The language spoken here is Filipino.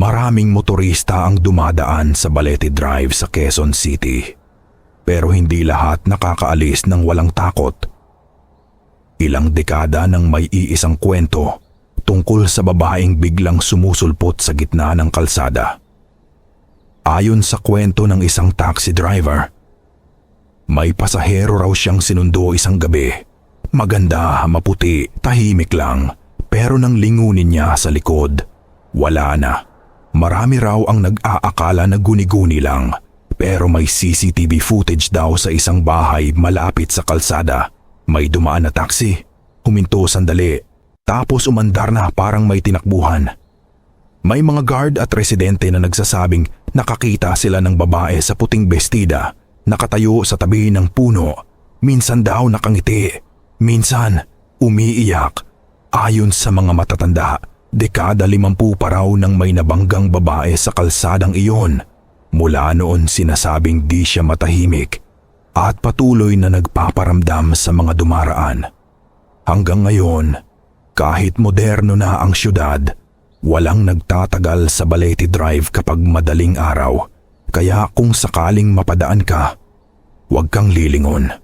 Maraming motorista ang dumadaan sa Balete Drive sa Quezon City. Pero hindi lahat nakakaalis ng walang takot. Ilang dekada nang may iisang kwento tungkol sa babaeng biglang sumusulpot sa gitna ng kalsada. Ayon sa kwento ng isang taxi driver, may pasahero raw siyang sinundo isang gabi. Maganda, maputi, tahimik lang. Pero nang lingunin niya sa likod, wala na. Marami raw ang nag-aakala na guni-guni lang. Pero may CCTV footage daw sa isang bahay malapit sa kalsada. May dumaan na taxi. Huminto sandali. Tapos umandar na parang may tinakbuhan. May mga guard at residente na nagsasabing nakakita sila ng babae sa puting bestida, nakatayo sa tabi ng puno. Minsan daw nakangiti, minsan umiiyak. Ayon sa mga matatanda, dekada limampu pa raw nang may nabanggang babae sa kalsadang iyon. Mula noon sinasabing di siya matahimik at patuloy na nagpaparamdam sa mga dumaraan. Hanggang ngayon, kahit moderno na ang syudad, walang nagtatagal sa Balete Drive kapag madaling araw. Kaya kung sakaling mapadaan ka, huwag kang lilingon.